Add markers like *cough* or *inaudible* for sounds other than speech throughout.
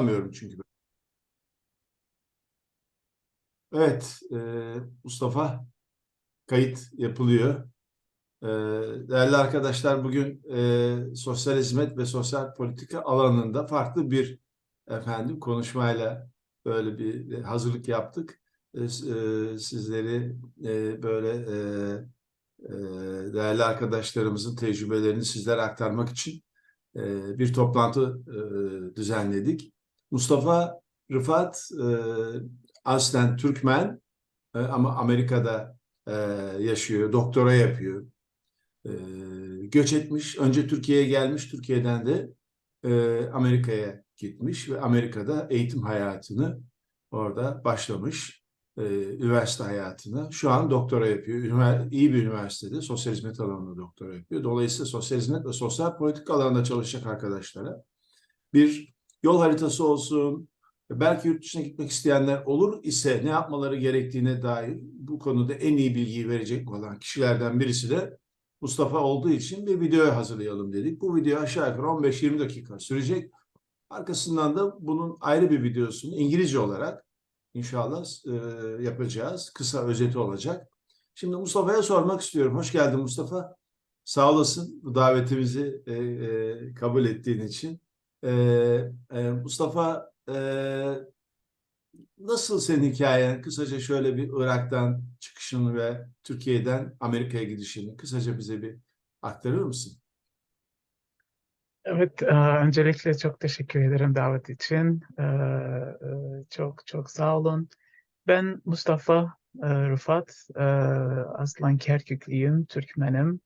Anlamıyorum çünkü. Evet, e, Mustafa kayıt yapılıyor. E, değerli arkadaşlar bugün e, sosyal hizmet ve sosyal politika alanında farklı bir efendim konuşmayla böyle bir hazırlık yaptık. E, e, sizleri e, böyle e, e, değerli arkadaşlarımızın tecrübelerini sizlere aktarmak için e, bir toplantı e, düzenledik. Mustafa Rıfat e, aslen Türkmen e, ama Amerika'da e, yaşıyor, doktora yapıyor. E, göç etmiş, önce Türkiye'ye gelmiş, Türkiye'den de e, Amerika'ya gitmiş ve Amerika'da eğitim hayatını orada başlamış, e, üniversite hayatını. Şu an doktora yapıyor, Ünivers iyi bir üniversitede sosyal hizmet alanında doktora yapıyor. Dolayısıyla sosyal hizmet ve sosyal politika alanında çalışacak arkadaşlara bir yol haritası olsun, belki yurt dışına gitmek isteyenler olur ise ne yapmaları gerektiğine dair bu konuda en iyi bilgiyi verecek olan kişilerden birisi de Mustafa olduğu için bir video hazırlayalım dedik. Bu video aşağı yukarı 15-20 dakika sürecek. Arkasından da bunun ayrı bir videosunu İngilizce olarak inşallah e, yapacağız. Kısa özeti olacak. Şimdi Mustafa'ya sormak istiyorum. Hoş geldin Mustafa. Sağ olasın bu davetimizi e, e, kabul ettiğin için. E, e, Mustafa e, nasıl senin hikayen? Kısaca şöyle bir Irak'tan çıkışını ve Türkiye'den Amerika'ya gidişini kısaca bize bir aktarır mısın? Evet, öncelikle çok teşekkür ederim davet için. Çok çok sağ olun. Ben Mustafa Rıfat, aslan Kerküklüyüm, Türkmenim.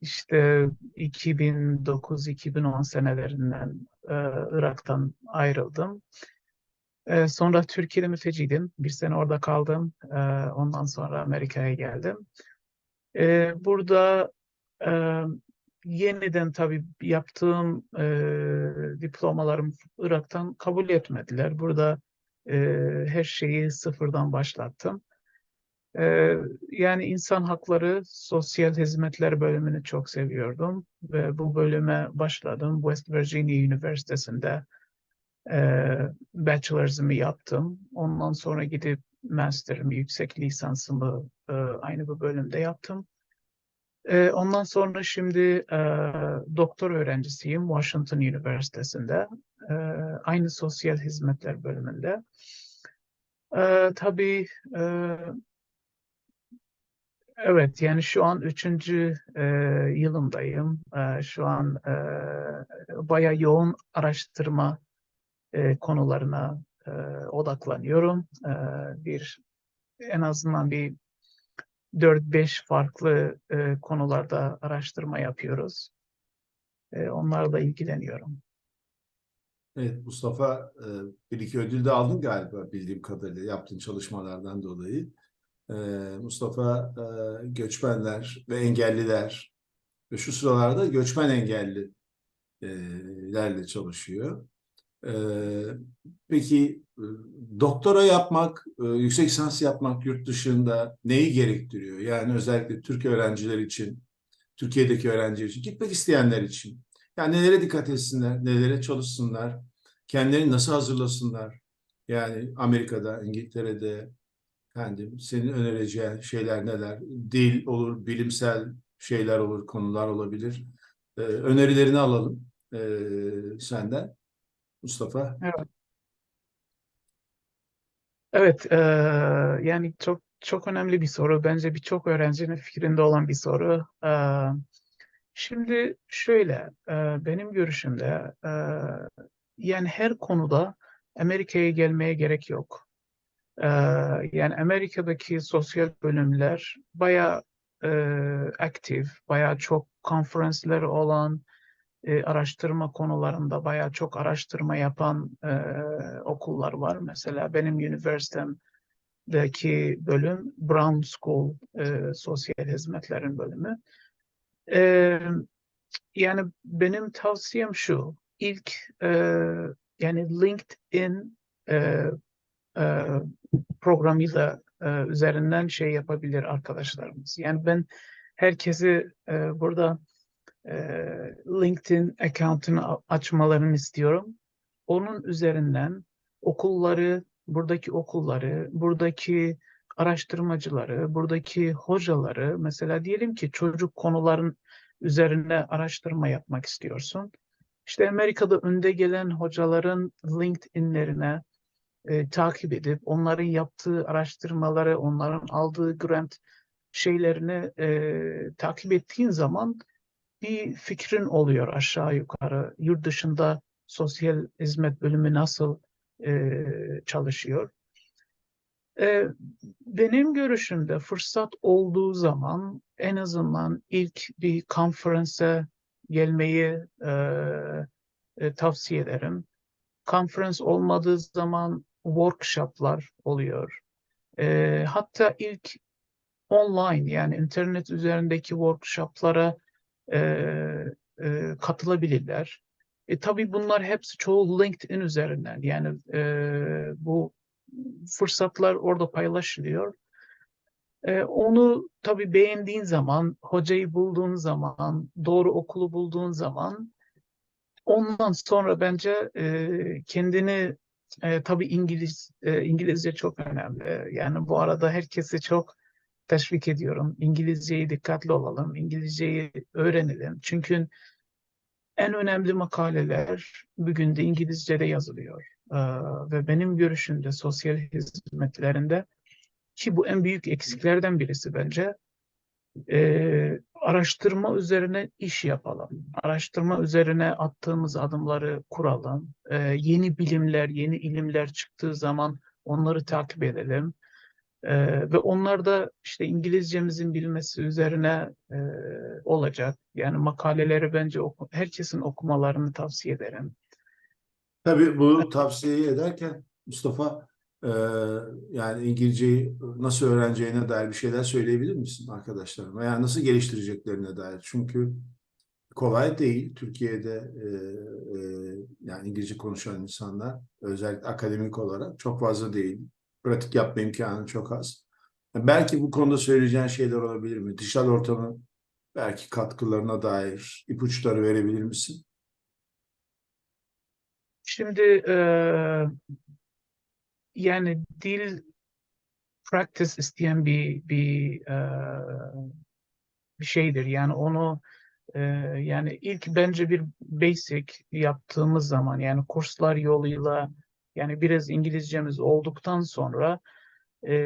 İşte 2009-2010 senelerinden Irak'tan ayrıldım. Sonra Türkiye'de mülteciydim. Bir sene orada kaldım. Ondan sonra Amerika'ya geldim. Burada yeniden tabii yaptığım diplomalarım Irak'tan kabul etmediler. Burada her şeyi sıfırdan başlattım. E, yani insan hakları, sosyal hizmetler bölümünü çok seviyordum ve bu bölüme başladım. West Virginia Üniversitesi'nde e, bachelor'ımı yaptım. Ondan sonra gidip master'ımı, yüksek lisansımı e, aynı bu bölümde yaptım. E, ondan sonra şimdi e, doktor öğrencisiyim Washington Üniversitesi'nde. E, aynı sosyal hizmetler bölümünde. E, tabii e, evet yani şu an üçüncü e, yılımdayım. E, şu an e, bayağı yoğun araştırma e, konularına e, odaklanıyorum. E, bir en azından bir 4-5 farklı e, konularda araştırma yapıyoruz. E, onlarla ilgileniyorum. Evet Mustafa e, bir iki ödül de aldın galiba bildiğim kadarıyla yaptığın çalışmalardan dolayı. E, Mustafa e, göçmenler ve engelliler ve şu sıralarda göçmen engellilerle çalışıyor. Ee, peki e, doktora yapmak, e, yüksek lisans yapmak yurt dışında neyi gerektiriyor? Yani özellikle Türk öğrenciler için, Türkiye'deki öğrenciler için, gitmek isteyenler için. Yani nelere dikkat etsinler, nelere çalışsınlar, kendilerini nasıl hazırlasınlar? Yani Amerika'da, İngiltere'de, efendim, senin önereceğin şeyler neler? Dil olur, bilimsel şeyler olur, konular olabilir. Ee, önerilerini alalım e, senden. Mustafa. Evet. Evet, e, yani çok çok önemli bir soru. Bence birçok öğrencinin fikrinde olan bir soru. E, şimdi şöyle, e, benim görüşümde e, yani her konuda Amerika'ya gelmeye gerek yok. E, yani Amerika'daki sosyal bölümler bayağı e, aktif, bayağı çok konferansları olan, e, araştırma konularında bayağı çok araştırma yapan e, okullar var. Mesela benim üniversitemdeki bölüm Brown School e, Sosyal Hizmetlerin bölümü. E, yani benim tavsiyem şu. İlk e, yani LinkedIn e, e, programıyla e, üzerinden şey yapabilir arkadaşlarımız. Yani ben herkesi e, burada LinkedIn account'unu açmalarını istiyorum. onun üzerinden okulları, buradaki okulları, buradaki araştırmacıları, buradaki hocaları, mesela diyelim ki çocuk konuların üzerine araştırma yapmak istiyorsun. İşte Amerika'da önde gelen hocaların LinkedIn'lerine e, takip edip onların yaptığı araştırmaları, onların aldığı grant şeylerini e, takip ettiğin zaman bir fikrin oluyor aşağı yukarı. Yurt dışında sosyal hizmet bölümü nasıl e, çalışıyor? E, benim görüşümde fırsat olduğu zaman en azından ilk bir konferansa gelmeyi e, e, tavsiye ederim. Konferans olmadığı zaman workshoplar oluyor. E, hatta ilk online yani internet üzerindeki workshoplara e, e, katılabilirler. E, tabii bunlar hepsi çoğu LinkedIn üzerinden yani e, bu fırsatlar orada paylaşılıyor. E, onu tabii beğendiğin zaman, hocayı bulduğun zaman, doğru okulu bulduğun zaman ondan sonra bence e, kendini e, tabii İngiliz e, İngilizce çok önemli. Yani bu arada herkesi çok teşvik ediyorum. İngilizceyi dikkatli olalım, İngilizceyi öğrenelim. Çünkü en önemli makaleler bugün de İngilizce'de yazılıyor. Ee, ve benim görüşümde sosyal hizmetlerinde ki bu en büyük eksiklerden birisi bence ee, araştırma üzerine iş yapalım. Araştırma üzerine attığımız adımları kuralım. Ee, yeni bilimler, yeni ilimler çıktığı zaman onları takip edelim. Ee, ve onlar da işte İngilizcemizin bilmesi üzerine e, olacak. Yani makaleleri bence oku- herkesin okumalarını tavsiye ederim. Tabii bu tavsiyeyi ederken Mustafa e, yani İngilizceyi nasıl öğreneceğine dair bir şeyler söyleyebilir misin arkadaşlarım? Veya nasıl geliştireceklerine dair. Çünkü kolay değil. Türkiye'de e, e, yani İngilizce konuşan insanlar özellikle akademik olarak çok fazla değil. Pratik yapma imkanı çok az. Belki bu konuda söyleyeceğin şeyler olabilir mi? Dışarı ortamın belki katkılarına dair ipuçları verebilir misin? Şimdi e, yani dil practice isteyen bir bir e, bir şeydir. Yani onu e, yani ilk bence bir basic yaptığımız zaman yani kurslar yoluyla yani biraz İngilizcemiz olduktan sonra e,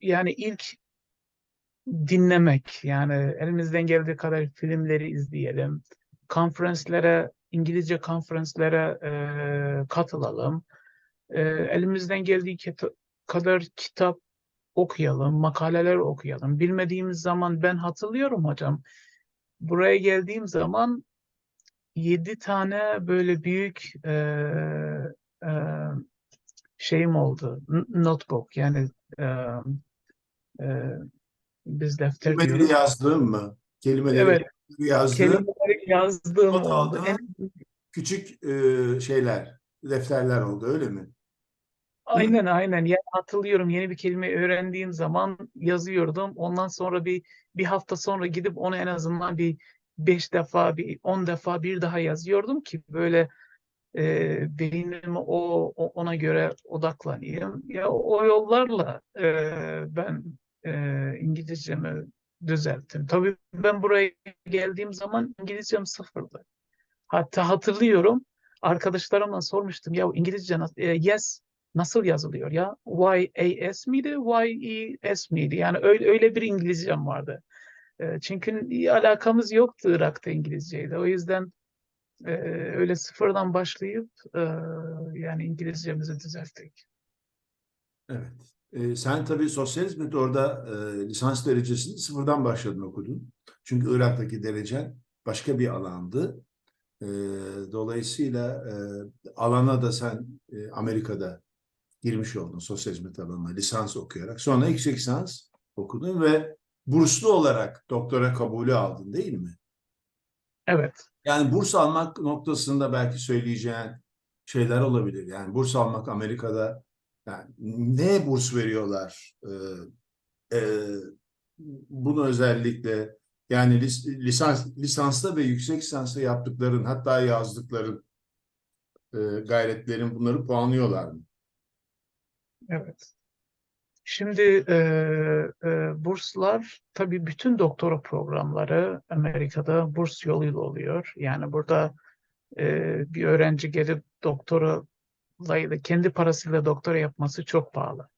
yani ilk dinlemek yani elimizden geldiği kadar filmleri izleyelim. Konferanslara, İngilizce konferanslara e, katılalım. E, elimizden geldiği kita- kadar kitap okuyalım, makaleler okuyalım. Bilmediğimiz zaman ben hatırlıyorum hocam. Buraya geldiğim zaman yedi tane böyle büyük e, e, şeyim oldu. Notebook yani e, e, biz defter Kelimeleri diyoruz. yazdığın mı? Kelimeleri Evet, yazdığın kelimeleri yazdığım oldu. En, küçük e, şeyler, defterler oldu öyle mi? Aynen aynen. Yani hatırlıyorum yeni bir kelime öğrendiğim zaman yazıyordum. Ondan sonra bir bir hafta sonra gidip onu en azından bir beş defa, bir on defa bir daha yazıyordum ki böyle e, beynimi o, o- ona göre odaklanayım. Ya o yollarla e, ben e, İngilizcemi düzelttim. Tabii ben buraya geldiğim zaman İngilizcem sıfırdı. Hatta hatırlıyorum arkadaşlarıma sormuştum ya İngilizce nasıl, e, yes nasıl yazılıyor ya? Y-A-S miydi? Y-E-S miydi? Yani öyle, öyle bir İngilizcem vardı. E, çünkü alakamız yoktu Irak'ta İngilizceyle. O yüzden e, öyle sıfırdan başlayıp e, yani İngilizcemizi düzelttik. Evet. E, sen tabii sosyal hizmet orada e, lisans derecesini sıfırdan başladın okudun. Çünkü Irak'taki derecen başka bir alandı. E, dolayısıyla e, alana da sen e, Amerika'da girmiş oldun sosyal hizmet alanına lisans okuyarak. Sonra yüksek lisans okudun ve burslu olarak doktora kabulü aldın değil mi? Evet. Yani burs almak noktasında belki söyleyeceğin şeyler olabilir. Yani burs almak Amerika'da yani neye burs veriyorlar? Ee, e, bunu özellikle yani lis- lisans lisansta ve yüksek lisansta yaptıkların hatta yazdıkların e, gayretlerin bunları puanlıyorlar mı? Evet. Şimdi e, e, burslar tabii bütün doktora programları Amerika'da burs yoluyla oluyor. Yani burada e, bir öğrenci gelip doktora kendi parasıyla doktora yapması çok pahalı.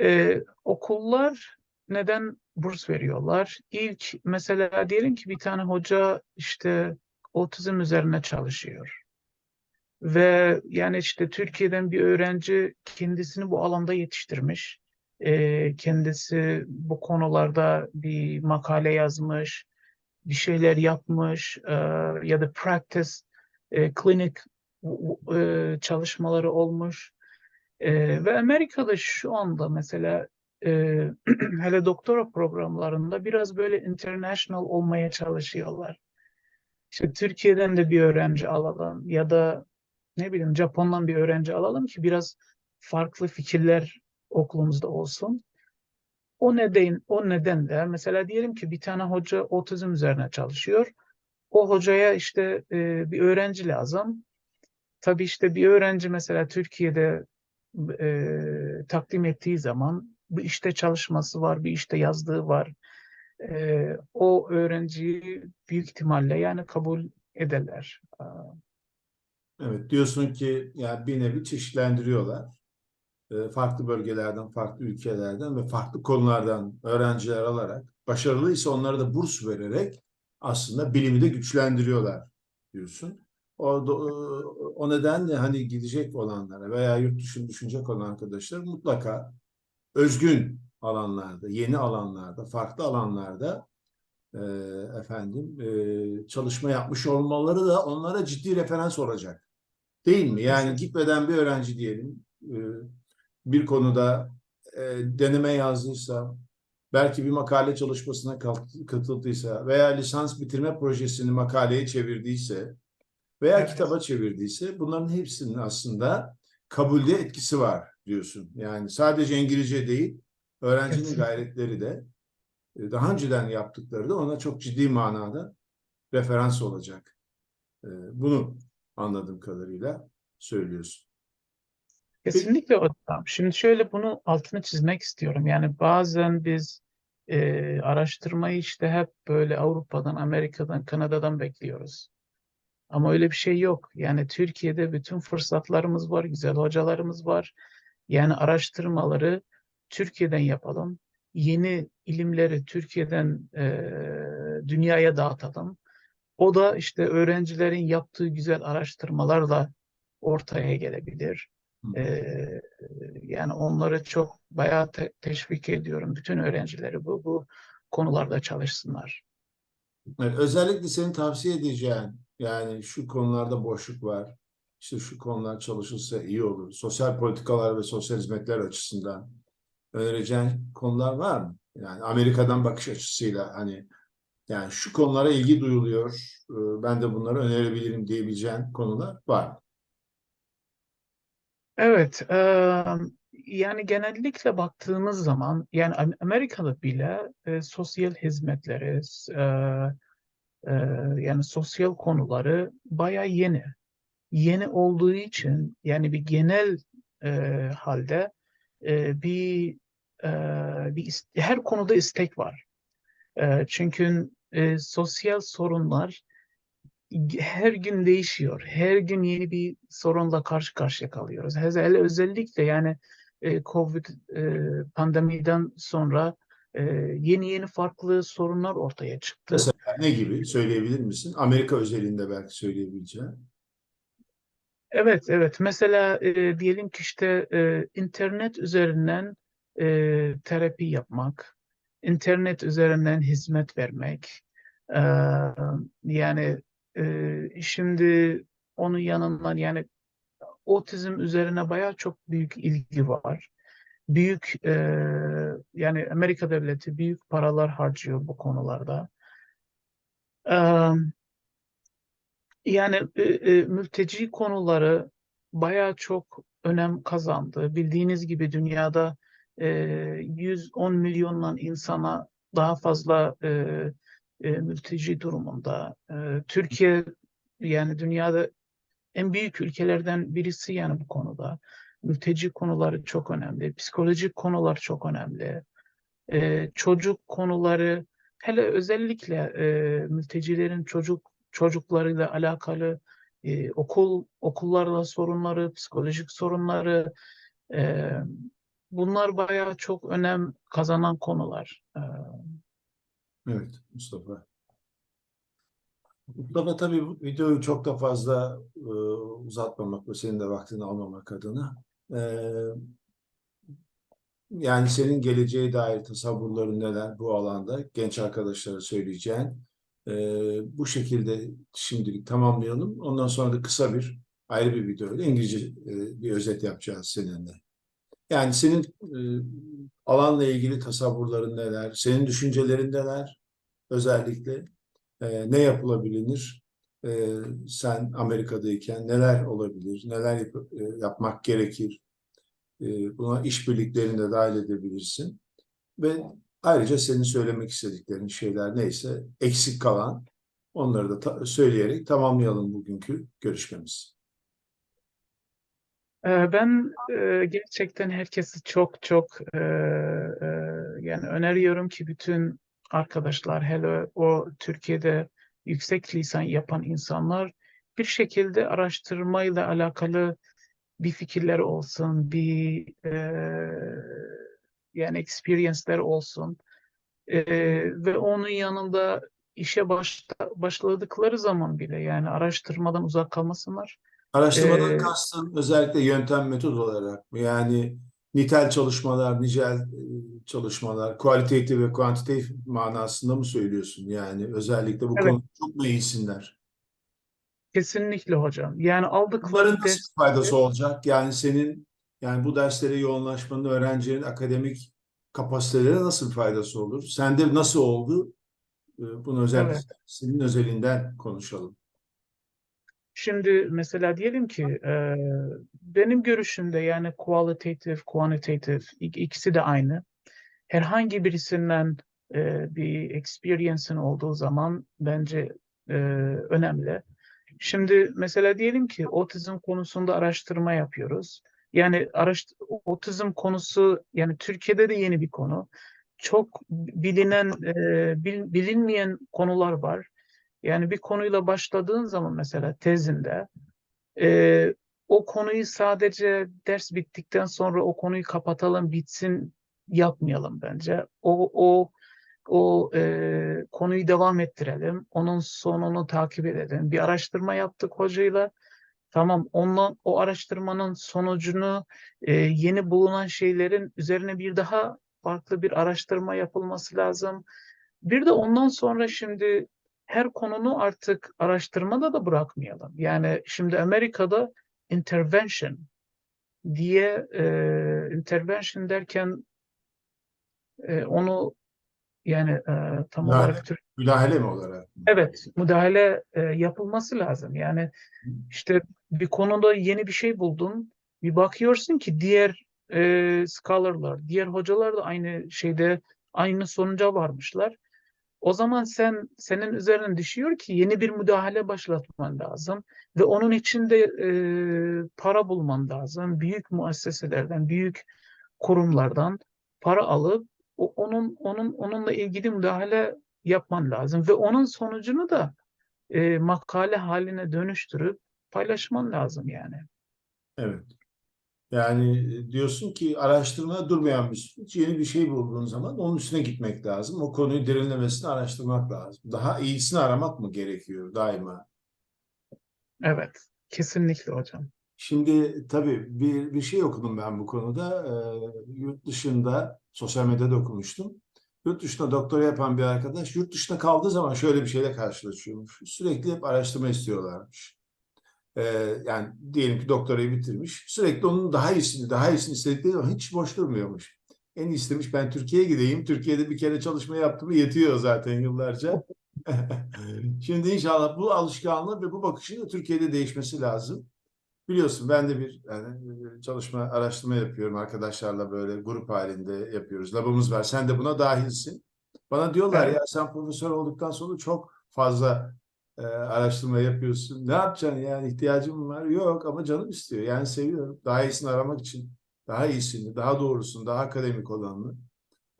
E, okullar neden burs veriyorlar? İlk mesela diyelim ki bir tane hoca işte otizm üzerine çalışıyor. Ve yani işte Türkiye'den bir öğrenci kendisini bu alanda yetiştirmiş. Ee, kendisi bu konularda bir makale yazmış, bir şeyler yapmış e, ya da practice, e, klinik e, çalışmaları olmuş. E, ve Amerika'da şu anda mesela e, *clears throat* hele doktora programlarında biraz böyle international olmaya çalışıyorlar. İşte Türkiye'den de bir öğrenci alalım ya da ne bileyim Japon'dan bir öğrenci alalım ki biraz farklı fikirler okulumuzda olsun. O neden o nedenle mesela diyelim ki bir tane hoca otizm üzerine çalışıyor. O hocaya işte e, bir öğrenci lazım. Tabii işte bir öğrenci mesela Türkiye'de e, takdim ettiği zaman bir işte çalışması var, bir işte yazdığı var. E, o öğrenciyi büyük ihtimalle yani kabul ederler. Evet, diyorsun ki yani bir nevi çeşitlendiriyorlar. Ee, farklı bölgelerden, farklı ülkelerden ve farklı konulardan öğrenciler alarak başarılıysa onlara da burs vererek aslında bilimi de güçlendiriyorlar diyorsun. O, o nedenle hani gidecek olanlara veya yurt dışını düşünecek olan arkadaşlar mutlaka özgün alanlarda, yeni alanlarda, farklı alanlarda e, efendim e, çalışma yapmış olmaları da onlara ciddi referans olacak. Değil mi? Yani gitmeden bir öğrenci diyelim e, bir konuda e, deneme yazdıysa, belki bir makale çalışmasına katıldıysa veya lisans bitirme projesini makaleye çevirdiyse veya Evet. kitaba çevirdiyse bunların hepsinin aslında kabulde etkisi var diyorsun. Yani sadece İngilizce değil, öğrencinin Kesinlikle. gayretleri de e, daha önceden yaptıkları da ona çok ciddi manada referans olacak. Bunu anladığım kadarıyla söylüyorsun. Kesinlikle hocam. Şimdi şöyle bunu altını çizmek istiyorum. Yani bazen biz e, araştırmayı işte hep böyle Avrupa'dan, Amerika'dan, Kanada'dan bekliyoruz. Ama öyle bir şey yok. Yani Türkiye'de bütün fırsatlarımız var, güzel hocalarımız var. Yani araştırmaları Türkiye'den yapalım. Yeni ilimleri Türkiye'den e, dünyaya dağıtalım. O da işte öğrencilerin yaptığı güzel araştırmalarla ortaya gelebilir. Ee, yani onları çok bayağı te- teşvik ediyorum. Bütün öğrencileri bu bu konularda çalışsınlar. Evet, özellikle senin tavsiye edeceğin yani şu konularda boşluk var. İşte şu konular çalışılsa iyi olur. Sosyal politikalar ve sosyal hizmetler açısından önereceğin konular var mı? Yani Amerika'dan bakış açısıyla hani yani şu konulara ilgi duyuluyor. e, Ben de bunları önerebilirim diyebileceğin konular var mı? Evet, eee, yani genellikle baktığımız zaman yani Am- Amerika'da bile e, sosyal hizmetleri, eee, eee, yani sosyal konuları bayağı yeni. Yeni olduğu için yani bir genel eee, halde eee, bir eee, bir her konuda istek var. Eee, çünkü e, sosyal sorunlar her gün değişiyor. Her gün yeni bir sorunla karşı karşıya kalıyoruz. Hele özellikle yani e, Covid e, pandemiden sonra e, yeni yeni farklı sorunlar ortaya çıktı. Mesela ne gibi söyleyebilir misin? Amerika özelinde belki söyleyebileceğin. Evet, evet. Mesela e, diyelim ki işte e, internet üzerinden e, terapi yapmak, internet üzerinden hizmet vermek. E, yani e, şimdi onun yanından yani otizm üzerine bayağı çok büyük ilgi var. Büyük e, yani Amerika devleti büyük paralar harcıyor bu konularda. E, yani e, e, mülteci konuları bayağı çok önem kazandı. Bildiğiniz gibi dünyada 110 milyondan insana daha fazla e, e, mülteci durumunda. E, Türkiye yani dünyada en büyük ülkelerden birisi yani bu konuda. Mülteci konuları çok önemli. Psikolojik konular çok önemli. Ee, çocuk konuları hele özellikle e, mültecilerin çocuk çocuklarıyla alakalı e, okul okullarla sorunları, psikolojik sorunları e, bunlar bayağı çok önem kazanan konular. Ee, Evet Mustafa. Mustafa tabii videoyu çok da fazla e, uzatmamak ve senin de vaktini almamak adına. e, yani senin geleceğe dair tasavvurların neler bu alanda genç arkadaşlara söyleyeceğin. e, bu şekilde şimdilik tamamlayalım. Ondan sonra da kısa bir ayrı bir videoyla İngilizce e, bir özet yapacağız seninle. Yani senin e, alanla ilgili tasavvurların neler, senin düşüncelerin neler özellikle e, ne yapılabilir? E, sen Amerika'dayken neler olabilir, neler yap- e, yapmak gerekir? E, buna işbirliklerini de dahil edebilirsin. Ve ayrıca senin söylemek istediklerin şeyler neyse eksik kalan onları da ta- söyleyerek tamamlayalım bugünkü görüşmemizi. Ben gerçekten herkesi çok çok yani öneriyorum ki bütün arkadaşlar hele o Türkiye'de yüksek lisan yapan insanlar bir şekilde araştırmayla alakalı bir fikirleri olsun, bir yani experience'ler olsun ve onun yanında işe başla, başladıkları zaman bile yani araştırmadan uzak kalmasınlar. Araştırmadan E, kastın özellikle yöntem metod olarak mı? Yani nitel çalışmalar, nicel e, çalışmalar, kualitatif ve kuantitatif manasında mı söylüyorsun? Yani özellikle bu evet, konuda çok mu iyisinler? kesinlikle hocam. Yani Bunların aldıkları nasıl ders bir faydası olacak? Yani senin yani bu derslere yoğunlaşmanın öğrencilerin akademik kapasitelerine nasıl bir faydası olur? Sende nasıl oldu? E, Bunu özellikle evet. senin özelinden konuşalım. Şimdi mesela diyelim ki e, benim görüşümde yani qualitative, quantitative ik- ikisi de aynı. Herhangi birisinden e, bir experience'ın olduğu zaman bence e, önemli. Şimdi mesela diyelim ki otizm konusunda araştırma yapıyoruz. Yani araştır otizm konusu yani Türkiye'de de yeni bir konu. Çok bilinen, e, bil- bilinmeyen konular var. Yani bir konuyla başladığın zaman mesela tezinde e, o konuyu sadece ders bittikten sonra o konuyu kapatalım bitsin yapmayalım bence. O o o e, konuyu devam ettirelim. Onun sonunu takip edelim. Bir araştırma yaptık hocayla. Tamam, ondan o araştırmanın sonucunu e, yeni bulunan şeylerin üzerine bir daha farklı bir araştırma yapılması lazım. Bir de ondan sonra şimdi her konunu artık araştırmada da bırakmayalım. Yani şimdi Amerika'da intervention diye e, intervention derken e, onu yani e, tam Müdahale, olarak Türk müdahale mi olarak? evet müdahale e, yapılması lazım. Yani işte bir konuda yeni bir şey buldun, bir bakıyorsun ki diğer e, scholarlar, diğer hocalar da aynı şeyde aynı sonuca varmışlar. O zaman sen senin üzerine düşüyor ki yeni bir müdahale başlatman lazım ve onun için de e, para bulman lazım. Büyük müesseselerden, büyük kurumlardan para alıp o, onun onun onunla ilgili müdahale yapman lazım ve onun sonucunu da e, makale haline dönüştürüp paylaşman lazım yani. Evet. Yani diyorsun ki araştırmada durmayan bir süreç. Yeni bir şey bulduğun zaman onun üstüne gitmek lazım. O konuyu derinlemesine araştırmak lazım. Daha iyisini aramak mı gerekiyor daima? Evet, kesinlikle hocam. Şimdi tabii bir, bir şey okudum ben bu konuda. Ee, yurt dışında, sosyal medyada okumuştum. Yurt dışında doktora yapan bir arkadaş yurt dışında kaldığı zaman şöyle bir şeyle karşılaşıyormuş. Sürekli hep araştırma istiyorlarmış. Ee, yani diyelim ki doktorayı bitirmiş. Sürekli onun daha iyisini, daha iyisini istedikleri zaman hiç boş durmuyormuş. En iyisi demiş ben Türkiye'ye gideyim. Türkiye'de bir kere çalışma yaptım yetiyor zaten yıllarca. *laughs* Şimdi inşallah bu alışkanlığı ve bu bakışın da Türkiye'de değişmesi lazım. Biliyorsun ben de bir yani çalışma, araştırma yapıyorum arkadaşlarla böyle grup halinde yapıyoruz. Labımız var. Sen de buna dahilsin. Bana diyorlar Evet. ya sen profesör olduktan sonra çok fazla e, araştırma yapıyorsun. Ne yapacaksın yani ihtiyacın mı var? Yok ama canım istiyor. Yani seviyorum. Daha iyisini aramak için. Daha iyisini, daha doğrusunu, daha akademik olanını.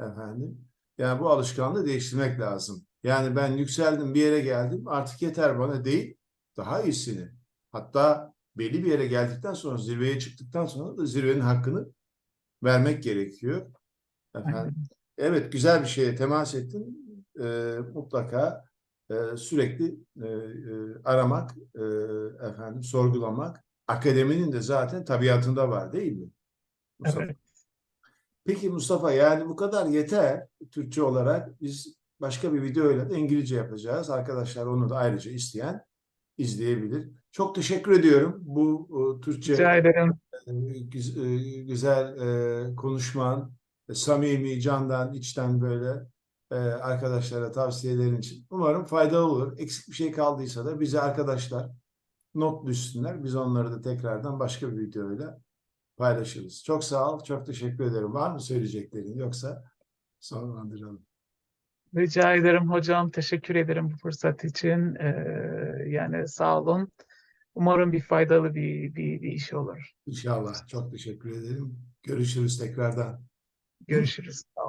Efendim. Yani bu alışkanlığı değiştirmek lazım. Yani ben yükseldim bir yere geldim artık yeter bana değil. Daha iyisini. Hatta belli bir yere geldikten sonra zirveye çıktıktan sonra da zirvenin hakkını vermek gerekiyor. Efendim. Evet güzel bir şeye temas ettin. Ee, mutlaka e, sürekli e, aramak, e, efendim sorgulamak. Akademinin de zaten tabiatında var değil mi? Mustafa? Evet. Peki Mustafa yani bu kadar yeter Türkçe olarak. Biz başka bir videoyla da İngilizce yapacağız. Arkadaşlar onu da ayrıca isteyen izleyebilir. Çok teşekkür ediyorum bu e, Türkçe Rica ederim. e, güz- e, güzel e, konuşman, samimi, candan, içten böyle e, arkadaşlara tavsiyelerin için. Umarım faydalı olur. Eksik bir şey kaldıysa da bize arkadaşlar not düşsünler. Biz onları da tekrardan başka bir videoyla paylaşırız. Çok sağ ol, çok teşekkür ederim. Var mı söyleyeceklerin yoksa sonlandıralım. Rica ederim hocam. Teşekkür ederim bu fırsat için. Ee, yani sağ olun. Umarım bir faydalı bir, bir, bir iş olur. İnşallah. Çok teşekkür ederim. Görüşürüz tekrardan. Görüşürüz. Sağ olun.